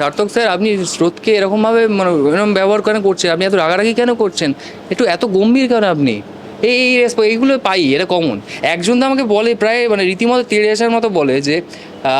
সার্থক স্যার, আপনি স্রোতকে এরকমভাবে মানে এরকম ব্যবহার কেন করছেন? আপনি এত রাগারাগি কেন করছেন? একটু এত গম্ভীর কেন আপনি? এই এই এইগুলো পাই, এটা কমন একজন তো আমাকে বলে প্রায় মানে রীতিমতো তেড়ে আসার মতো বলে যে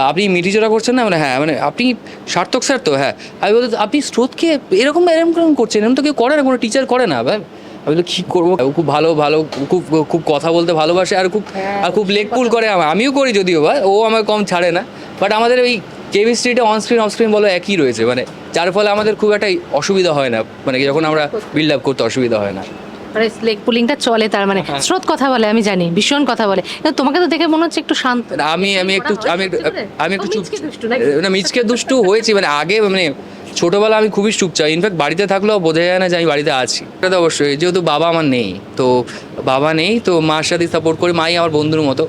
আপনি মিটিজোড়া করছেন না? মানে হ্যাঁ মানে আপনি সার্থক স্যার তো হ্যাঁ। আমি বলতে আপনি স্রোতকে এরকম এরকম কেরকম করছেন? এরকম তো কেউ করে না, কোনো টিচার করে না, ভাই। আমি তো কী করব? খুব ভালো ভালো, খুব খুব কথা বলতে ভালোবাসে আর খুব আর খুব লেগ পুল করে আমা- আমিও করি যদিও বা ও আমাকে কম ছাড়ে না। বাট আমাদের ওই কেমিস্ট্রিটা অন স্ক্রিন অফ স্ক্রিন বলো একই রয়েছে। মানে যার ফলে আমাদের খুব একটা অসুবিধা হয় না। মানে যখন আমরা বিল্ড আপ করতে অসুবিধা হয় না। মানে লেগ পুলিংটা চলে তার মানে। হ্যাঁ। স্রোত কথা বলে আমি জানি ভীষণ কথা বলে। তোমাকে তো দেখে মনে হচ্ছে একটু শান্ত। আমি আমি একটু আমি আমি একটু চুপ না মিচকে দুষ্টু হয়েছি। মানে আগে মানে ছোটবেলা আমি খুবই চুপচাপ। ইনফ্যাক্ট বাড়িতে থাকলেও বোঝা যায় না যে আমি বাড়িতে আছি। এটা তো অবশ্যই যেহেতু বাবা আমার নেই তো বাবা নেই তো মার সাথে সাপোর্ট করি মাই আমার বন্ধুর মতো।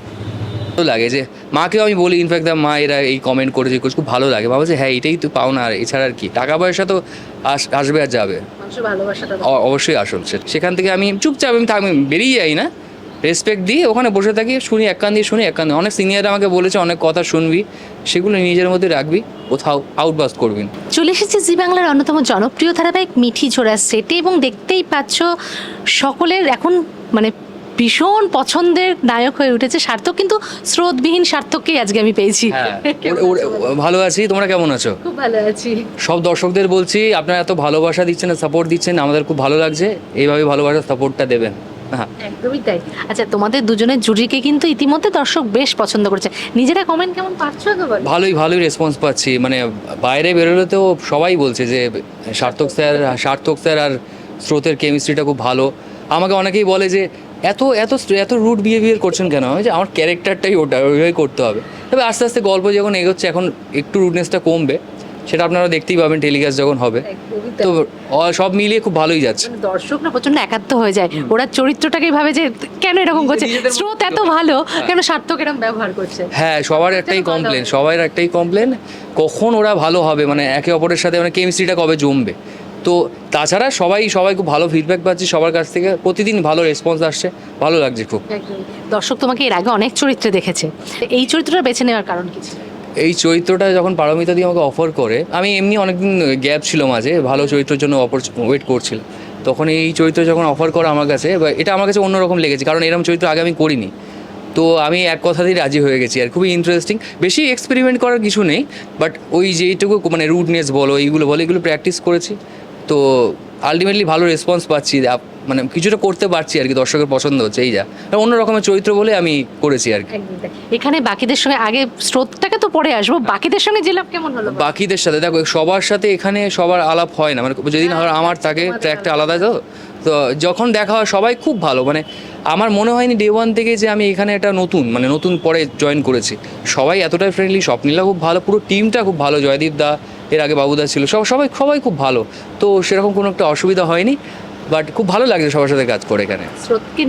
ভালো লাগে যে মাকেও আমি বলি ইনফ্যাক্ট দা মা এরা এই কমেন্ট করেছে খুব ভালো লাগে। বাবা যে হ্যাঁ এটাই তো পাও না আর এছাড়া আর কি? টাকা পয়সা তো আস- আসবে আর যাবে। অবশ্যই আসল। সেখান থেকে আমি চুপচাপ আমি থাক- আমি বেরিয়ে যাই না। রেসপেক্ট দিয়ে ওখানে বসে থাকি শুনি এক কান দিয়ে শুনি এক কান দিয়ে। অনেক সিনিয়র আমাকে বলেছে অনেক কথা শুনবি। সেগুলো নিজের মধ্যে রাখবি কোথাও আউটবাস্ট করবি চলে এসেছে জি বাংলার অন্যতম জনপ্রিয় ধারাবাহিক মিঠি ছোড়া সেটে এবং দেখতেই পাচ্ছ সকলের এখন মানে ভীষণ পছন্দের নায়ক হয়ে উঠেছে সার্থক কিন্তু স্রোতবিহীন সার্থককেই আজকে আমি পেয়েছি। হ্যাঁ। ভালো আছি তোমরা কেমন আছো? খুব ভালো আছি। সব দর্শকদের বলছি আপনারা এত ভালোবাসা দিচ্ছেন সাপোর্ট দিচ্ছেন আমাদের খুব ভালো লাগছে এইভাবে ভালোবাসা সাপোর্টটা দেবেন। হ্যাঁ। একদমই তাই। আচ্ছা তোমাদের দুজনের জুরিকে কিন্তু ইতিমধ্যে দর্শক বেশ পছন্দ করেছে। নিজেরা কমেন্ট কেমন পাচ্ছ ভালোই ভালোই রেসপন্স পাচ্ছি। মানে বাইরে বেরোলে তো সবাই বলছে যে সার্থক স্যার সার্থক স্যার আর স্রোতের কেমিস্ট্রিটা খুব ভালো। আমাকে অনেকেই বলে যে এত এত এত রুট বিহেভিয়ার করছেন কেন? আমি যে আমার ক্যারেক্টারটাই ওটা ওইভাবে করতে হবে। তবে আস্তে আস্তে গল্প যখন এগোচ্ছে এখন একটু রুটনেসটা কমবে। সেটা আপনারা দেখতেই পাবেন টেলিকাস্ট যখন হবে। তো অ- সব মিলিয়ে খুব ভালোই যাচ্ছে। দর্শকরা প্রচণ্ড একাত্ম হয়ে যায়। ওরা চরিত্রটাকে ভাবে যে কেন এরকম করছে? স্রোত এত ভালো কেন সার্থক এরকম ব্যবহার করছে? হ্যাঁ সবার একটাই কমপ্লেন। সবার একটাই কমপ্লেন কখন ওরা ভালো হবে? মানে একে অপরের সাথে মানে কেমিস্ট্রিটা কবে জমবে? তো তাছাড়া সবাই সবাই খুব ভালো ফিডব্যাক পাচ্ছি সবার কাছ থেকে। প্রতিদিন ভালো রেসপন্স আসছে ভালো লাগছে খুব। দর্শক তোমাকে এর আগে অনেক চরিত্রে দেখেছে। এই চরিত্রটা বেছে নেওয়ার কারণ কি ছিল? এই চরিত্রটা যখন পারমিতা দিয়ে আমাকে অফার করে আমি এমনি অনেকদিন গ্যাপ ছিল মাঝে ভালো চরিত্রের জন্য অপর ওয়েট করছিলাম। তখন এই চরিত্র যখন অফার করে আমার কাছে বা এটা আমার কাছে অন্যরকম লেগেছে কারণ এরকম চরিত্র আগে আমি করিনি। তো আমি এক কথাতেই রাজি হয়ে গেছি আর খুবই ইন্টারেস্টিং বেশি এক্সপেরিমেন্ট করার কিছু নেই বাট ওই যেইটুকু মানে রুটনেস বলো এইগুলো বলো এগুলো প্র্যাকটিস করেছি। তো আলটিমেটলি ভালো রেসপন্স পাচ্ছি মানে কিছুটা করতে পারছি আর কি দর্শকের পছন্দ হচ্ছে এই যা। অন্য রকমের চরিত্র বলে আমি করেছি আর কি। এখানে বাকিদের সঙ্গে আগে স্রোতটাকে তো পরে আসব বাকিদের সঙ্গে জেলাপ কেমন হলো? বাকিদের সাথে দেখো সবার সাথে এখানে সবার আলাপ হয় না মানে যদি আমার- আমার থাকে ট্র্যাকটা আলাদা তো তো যখন দেখা হয় সবাই খুব ভালো মানে আমার মনে হয়নি ডে ওয়ান থেকে যে আমি এখানে একটা নতুন মানে নতুন পরে জয়েন করেছি। সবাই এতটাই ফ্রেন্ডলি স্বপ্নীলা খুব ভালো পুরো টিমটা খুব ভালো জয়দীপ দা এর আগে বাবুদা ছিল সব সবাই সবাই খুব ভালো। তো সেরকম কোনো একটা অসুবিধা হয়নি বাট খুব ভালো লাগছে সবার সাথে কাজ করে এখানে।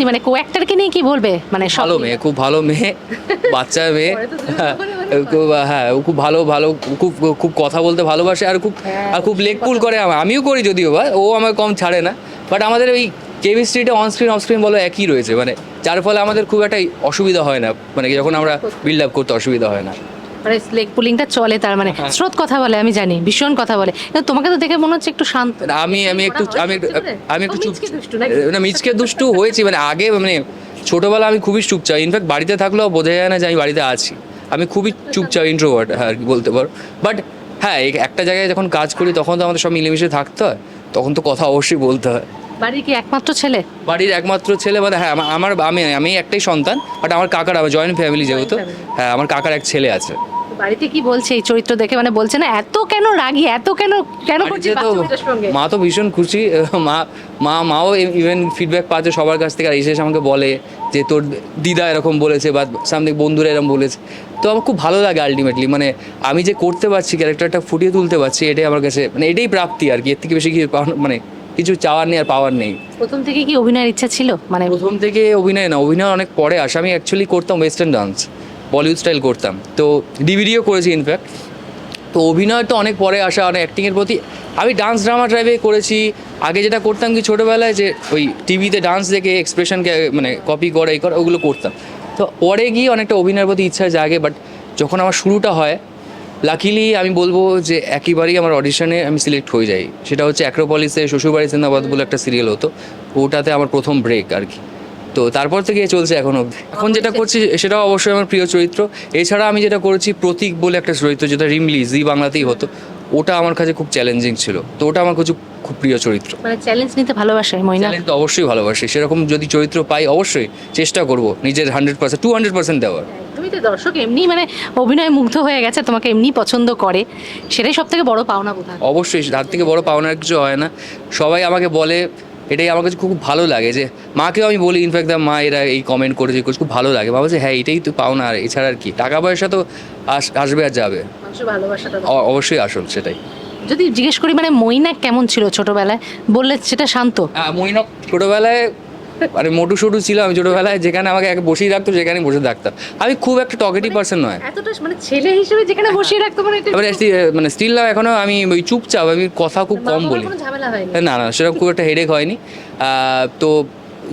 মানে কো অ্যাক্টারকে নিয়ে কি বলবে? মানে ভালো মেয়ে খুব ভালো মেয়ে বাচ্চা মেয়ে। হ্যাঁ, করে খুব হ্যাঁ ও খুব ভালো ভালো খুব খুব কথা বলতে ভালোবাসে আর খুব আর খুব লেগ পুল করে আমা- আমিও করি যদিও বা ও আমাকে কম ছাড়ে না। বাট আমাদের ওই কেমিস্ট্রিটা অন স্ক্রিন অফ স্ক্রিন বলো একই রয়েছে। মানে যার ফলে আমাদের খুব একটা অসুবিধা হয় না। মানে যখন আমরা বিল্ড আপ করতে অসুবিধা হয় না। মানে লেগ পুলিংটা চলে তার মানে হ্যাঁ। স্রোত কথা বলে আমি জানি ভীষণ কথা বলে। কিন্তু তোমাকে তো দেখে মনে হচ্ছে একটু শান্ত। আমি আমি একটু আমি আমি একটু চুপ মিচকে দুষ্টু না মিচকে দুষ্টু হয়েছি। মানে আগে মানে ছোটবেলা আমি খুবই চুপচাপ। ইনফ্যাক্ট বাড়িতে থাকলেও বোঝা যায় না যে আমি বাড়িতে আছি। আমি খুবই চুপচাপ ইন্ট্রোভার্ট হ্যাঁ আর কি বলতে পারো। বাট হ্যাঁ একটা জায়গায় যখন কাজ করি তখন তো আমাদের সব মিলেমিশে থাকতে হয়। তখন তো কথা অবশ্যই বলতে হয়। বাড়ির কি একমাত্র ছেলে? বাড়ির একমাত্র ছেলে মানে হ্যাঁ আমার আমি আমি একটাই সন্তান বাট আমার কাকার জয়েন্ট ফ্যামিলি যেহেতু হ্যাঁ আমার কাকার এক ছেলে আছে। বাড়িতে কি বলছে? এই চরিত্র দেখে মানে বলছে না এত কেন রাগি? এত কেন কেন করছিস সঙ্গে? মা তো ভীষণ খুশি। মা মা মাও ইভেন ফিডব্যাক পাচ্ছে সবার কাছ থেকে। আর এসে এসে আমাকে বলে যে তোর দিদা এরকম বলেছে বা সামনে বন্ধুরা এরকম বলেছে। তো আমার খুব ভালো লাগে আলটিমেটলি মানে আমি যে করতে পারছি ক্যারেক্টারটা ফুটিয়ে তুলতে পারছি এটাই আমার কাছে মানে এটাই প্রাপ্তি আর কি। এর থেকে বেশি কি মানে কিছু চাওয়ার নেই আর পাওয়ার নেই। প্রথম থেকে কি অভিনয়ের ইচ্ছা ছিল? মানে প্রথম থেকে অভিনয় না অভিনয় অনেক পরে আসে। আমি অ্যাকচুয়ালি করতাম ওয়েস্টার্ন ডান্স বলিউড স্টাইল করতাম। তো ডিভিডিও করেছি ইনফ্যাক্ট তো অভিনয় তো অনেক পরে আসা, অনেক অ্যাক্টিংয়ের প্রতি। আমি ডান্স ড্রামা ড্রাইভে করেছি। আগে যেটা করতাম কি ছোটোবেলায় যে ওই টিভিতে ডান্স দেখে এক্সপ্রেশনকে মানে কপি করে, এই করে, ওগুলো করতাম। তো পরে গিয়ে অনেকটা অভিনয়ের প্রতি ইচ্ছা জাগে বাট যখন আমার শুরুটা হয় লাকিলি আমি বলব যে একেবারেই আমার অডিশনে আমি সিলেক্ট হয়ে যাই। সেটা হচ্ছে অ্যাক্রোপলিসে শ্বশুরবাড়ি সিন্দাবাদ বলে একটা সিরিয়াল হতো। ওটাতে আমার প্রথম ব্রেক আর কি। তো তারপর থেকে চলছে এখন অবধি। এখন যেটা করছি সেটাও অবশ্যই আমার প্রিয় চরিত্র। এছাড়া আমি যেটা করেছি প্রতীক বলে একটা চরিত্র যেটা রিমলি জি বাংলাতেই হতো ওটা আমার কাছে খুব চ্যালেঞ্জিং ছিল। তো ওটা আমার কাছে খুব প্রিয় চরিত্র। মানে চ্যালেঞ্জ নিতে ভালোবাসে মইনা চ্যালেঞ্জ তো অবশ্যই ভালোবাসি। সেরকম যদি চরিত্র পাই অবশ্যই চেষ্টা করব নিজের hundred percent to hundred percent দেওয়ার। তুমি তো দর্শক এমনি মানে অভিনয় মুগ্ধ হয়ে গেছে তোমাকে এমনি পছন্দ করে। সেটাই সব থেকে বড় পাওনা বোধ হয় অবশ্যই তার থেকে বড় পাওনার কিছু হয় না। সবাই আমাকে বলে এটাই আমার কাছে খুব ভালো লাগে যে মাকেও আমি বলি ইনফ্যাক্ট মা এরা এই কমেন্ট করে যে খুব ভালো লাগে। বাবা যে হ্যাঁ এটাই তো পাও না আর এছাড়া আর কি। টাকা পয়সা তো আস- আসবে আর যাবে। অবশ্যই আসল সেটাই। যদি জিজ্ঞেস করি মানে মইনা কেমন ছিল ছোটবেলায়? বললে সেটা শান্ত। মইনা ছোটোবেলায় মানে মোটু সোটু ছিল আমি ছোটোবেলায় যেখানে আমাকে এক বসেই রাখতো সেখানে বসে থাকতাম। আমি খুব একটা টকেটিভ পার্সন নয়। এতটা মানে ছেলে হিসেবে যেখানে বসিয়ে রাখতো মানে মানে স্টিল না এখনও আমি ওই চুপচাপ আমি কথা খুব কম বলি। না না সেরকম খুব একটা হেডেক হয়নি। তো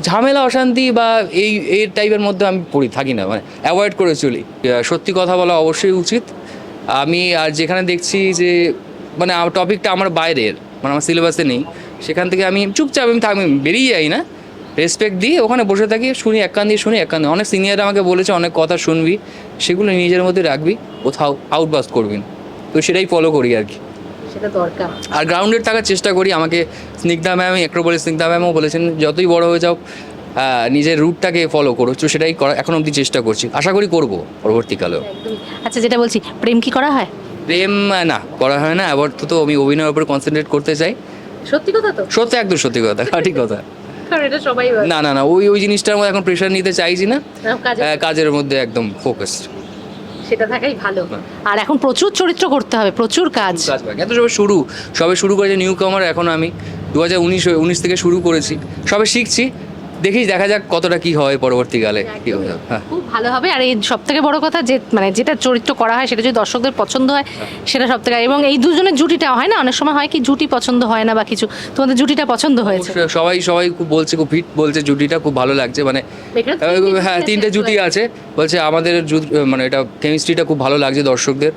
ঝামেলা অশান্তি বা এই এই টাইপের মধ্যে আমি পড়ি থাকি না মানে অ্যাভয়েড করে চলি। সত্যি কথা বলা অবশ্যই উচিত। আমি আর যেখানে দেখছি যে মানে টপিকটা আমার বাইরের মানে আমার সিলেবাসে নেই সেখান থেকে আমি চুপচাপ আমি থাকি বেরিয়ে যাই না। রেসপেক্ট দিয়ে ওখানে বসে থাকি শুনি এক কান দিয়ে শুনি এক কান অনেক সিনিয়র আমাকে বলেছে অনেক কথা শুনবি সেগুলো নিজের মধ্যে রাখবি কোথাও আউটবাস্ট করবি না। তো সেটাই ফলো করি আর কি। সেটা দরকার। আর গ্রাউন্ডেড থাকার চেষ্টা করি আমাকে স্নিগ্ধা ম্যাম একটু বলে স্নিগ্ধা ম্যামও বলেছেন যতই বড় হয়ে যাও নিজের রুটটাকে ফলো করো তো সেটাই করা এখন অবধি চেষ্টা করছি। আশা করি করব পরবর্তীকালেও। আচ্ছা যেটা বলছি প্রেম কি করা হয়? প্রেম না করা হয় না আবার তো আমি অভিনয়ের উপর কনসেন্ট্রেট করতে চাই। সত্যি কথা তো? সত্যি একদম সত্যি কথা ঠিক কথা। না না না ওই ওই জিনিসটার মধ্যে এখন প্রেশার নিতে চাইছি না। কাজের মধ্যে একদম ফোকাসড সেটা থাকাই ভালো। আর এখন প্রচুর চরিত্র করতে হবে প্রচুর কাজ। কাজ এত সবে শুরু সবে শুরু করেছে নিউ কামার এখন আমি দু হাজার উনিশ উনিশ থেকে শুরু করেছি। সবে শিখছি দেখি দেখা যাক কতটা কি হয় পরবর্তীকালে কি হবে হ্যাঁ খুব ভালো হবে। আর এই সব থেকে বড় কথা যে মানে যেটা চরিত্র করা হয় সেটা যদি দর্শকদের পছন্দ হয় সেটা সব থেকে এবং এই দুজনের জুটিটা হয় না? অনেক সময় হয় কি জুটি পছন্দ হয় না বা কিছু। তোমাদের জুটিটা পছন্দ হয়েছে? সবাই সবাই খুব বলছে খুব হিট বলছে জুটিটা খুব ভালো লাগছে। মানে হ্যাঁ তিনটে জুটি আছে। বলছে আমাদের মানে এটা কেমিস্ট্রিটা খুব ভালো লাগছে দর্শকদের।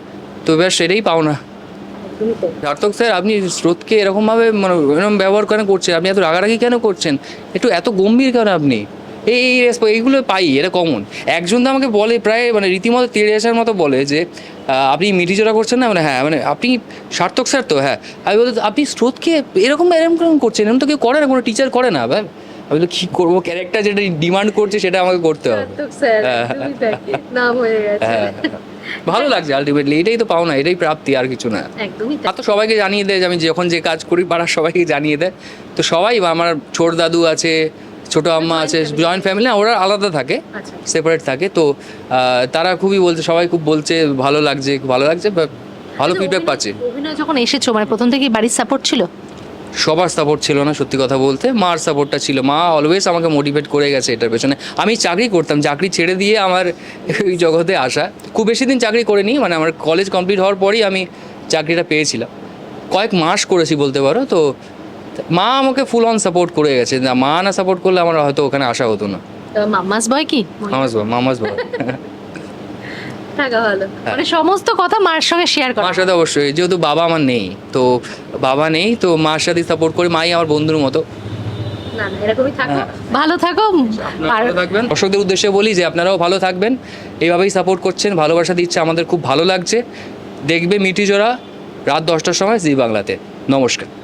তো এবার সেটাই পাও না। সার্থক স্যার আপনি স্রোতকে এরকমভাবে মানে এরকম ব্যবহার কেন করছেন? আপনি এত রাগারাগি কেন করছেন? একটু এত গম্ভীর কেন আপনি? এই এই এইগুলো পাই এটা কমন একজন তো আমাকে বলে প্রায় মানে রীতিমতো তেড়ে আসার মতো বলে যে আপনি মিটিজোড়া করছেন না? মানে হ্যাঁ মানে আপনি সার্থক স্যার তো হ্যাঁ। আমি বলতে আপনি স্রোতকে এরকম এরকম কেরকম করছেন? এরকম তো কেউ করে না কোনো টিচার করে না ভাই। আমি তো কী করব? ক্যারেক্টার যেটা ডিমান্ড করছে সেটা আমাকে করতে হবে। স্যার, হ্যাঁ, নাম হয়ে গেছে। হ্যাঁ। ভালো লাগছে আলটিমেটলি এটাই তো পাও না এটাই প্রাপ্তি আর কিছু না। একদমই। আর তো সবাইকে জানিয়ে দেয় যে আমি যখন যে কাজ করি পাড়ার সবাইকে জানিয়ে দেয়। তো সবাই আমার ছোট দাদু আছে ছোট আম্মা আছে জয়েন্ট ফ্যামিলি না ওরা আলাদা থাকে আচ্ছা। সেপারেট থাকে। তো আহ, তারা খুবই বলছে সবাই খুব বলছে ভালো লাগছে ভালো লাগছে ভালো আচ্ছা, ফিডব্যাক পাচ্ছে। অভিনয় যখন এসেছ মানে প্রথম থেকেই বাড়ির সাপোর্ট ছিল? সবার সাপোর্ট ছিল না সত্যি কথা বলতে। মার সাপোর্টটা ছিল। মা অলওয়েজ আমাকে মোটিভেট করে গেছে এটার পেছনে। আমি চাকরি করতাম চাকরি ছেড়ে দিয়ে আমার এই জগতে আসা। খুব বেশি দিন চাকরি করিনি মানে আমার কলেজ কমপ্লিট হওয়ার পরই আমি চাকরিটা পেয়েছিলাম। কয়েক মাস করেছি বলতে পারো তো মা আমাকে ফুল অন সাপোর্ট করে গেছে। মা না সাপোর্ট করলে আমার হয়তো ওখানে আসা হতো না। মামাস বয় কি? মামাস বাবা মামাস বাবা থাকা ভালো। মানে সমস্ত কথা মার সঙ্গে শেয়ার করা। মার সাথে অবশ্যই যেহেতু বাবা আমার নেই তো বাবা নেই তো মার সাথে সাপোর্ট করে মাই আমার বন্ধুর মতো। না না এরকমই থাকো। হ্যাঁ। ভালো থাকো। আর থাকবেন। দর্শকদের উদ্দেশ্যে বলি যে আপনারাও ভালো থাকবেন এইভাবেই সাপোর্ট করছেন ভালোবাসা দিচ্ছে আমাদের খুব ভালো লাগছে। দেখবে মিটি জোড়া রাত দশটার সময় জি বাংলাতে। নমস্কার।